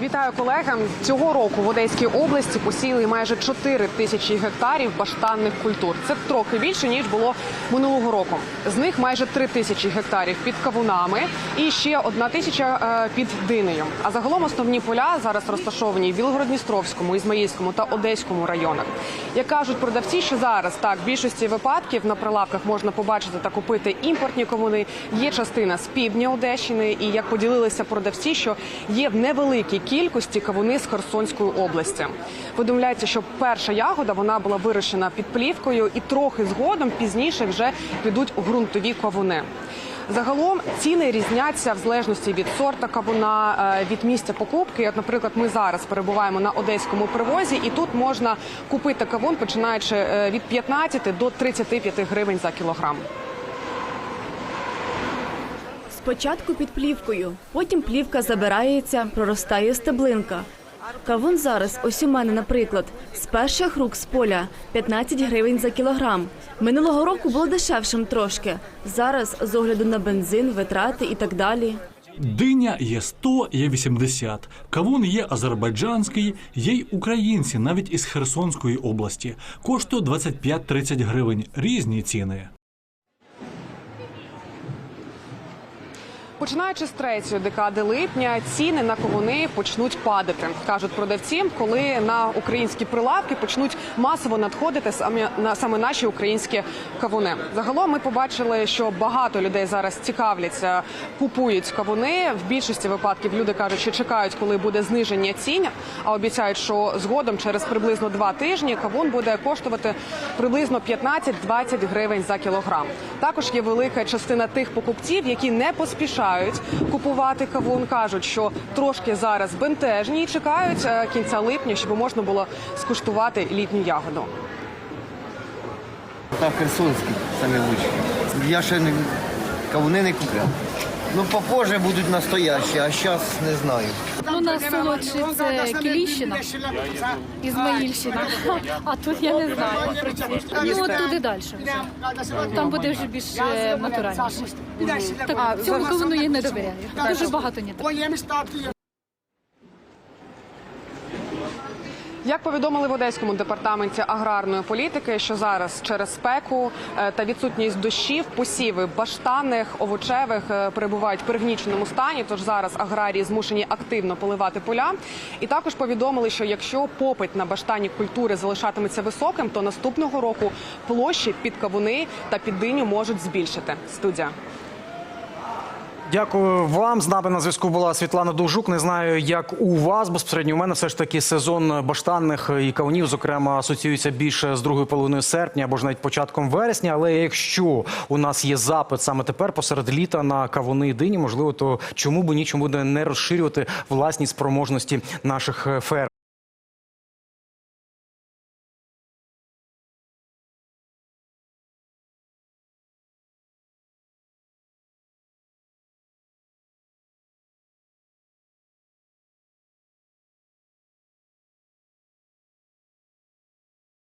Вітаю колегам. Цього року в Одеській області посіяли майже 4 тисячі гектарів баштанних культур. Це трохи більше ніж було минулого року. З них майже 3 тисячі гектарів під кавунами і ще одна тисяча е, під динею. А загалом основні поля зараз розташовані в Білгород-Дністровському, Ізмаїльському та Одеському районах. Як кажуть продавці, що зараз так в більшості випадків на прилавках можна побачити та купити імпортні кавуни. Є частина з півдня Одещини, і як поділилися продавці, що є в невеликій кількості кавуни з Херсонської області. Повідомляється, що перша ягода вона була вирощена під плівкою, і трохи згодом пізніше вже підуть ґрунтові кавуни. Загалом ціни різняться в залежності від сорта кавуна, е, від місця покупки. От, наприклад, ми зараз перебуваємо на одеському привозі, і тут можна купити кавун, починаючи е, від 15 до 35 гривень за кілограм. Спочатку під плівкою, потім плівка забирається, проростає стеблинка. Кавун зараз, ось у мене, наприклад, з перших рук з поля 15 гривень за кілограм. Минулого року було дешевшим трошки. Зараз, з огляду на бензин, витрати і так далі. Диня є 100, є 80. Кавун є азербайджанський, є й українці, навіть із Херсонської області. Коштує 25-30 гривень. Різні ціни. Починаючи з третьої декади липня, ціни на кавуни почнуть падати, кажуть продавці, коли на українські прилавки почнуть масово надходити саме на саме наші українські кавуни. Загалом ми побачили, що багато людей зараз цікавляться, купують кавуни. В більшості випадків люди кажуть, що чекають, коли буде зниження цін, а обіцяють, що згодом через приблизно два тижні кавун буде коштувати приблизно 15-20 гривень за кілограм. Також є велика частина тих покупців, які не поспішають купувати кавун. кажуть, що трошки зараз бентежні і чекають е, кінця липня, щоб можна було скуштувати літню ягоду. Та херсонські самі лучші. Я ще не, кавуни не купляв. Ну, похоже, будуть настоящі, а зараз не знаю. Ну, нас солодші це Кіліщина, Ізмаїльщина, а тут я не знаю. Ну, от туди далі вже. Там буде вже більш е, натуральніше. Так, цьому колону я не довіряю. Дуже багато не так. Як повідомили в Одеському департаменті аграрної політики, що зараз через спеку е, та відсутність дощів посіви баштанних овочевих е, перебувають в пригніченому стані. Тож зараз аграрії змушені активно поливати поля. І також повідомили, що якщо попит на баштанні культури залишатиметься високим, то наступного року площі під кавуни та під диню можуть збільшити. Студія. Дякую вам. З нами на зв'язку була Світлана Довжук. Не знаю, як у вас безпосередньо у мене все ж таки сезон баштанних і кавунів, зокрема, асоціюється більше з другою половиною серпня або ж навіть початком вересня. Але якщо у нас є запит саме тепер, посеред літа на кавуни і дині, можливо, то чому б ні, чому буде не розширювати власні спроможності наших ферм.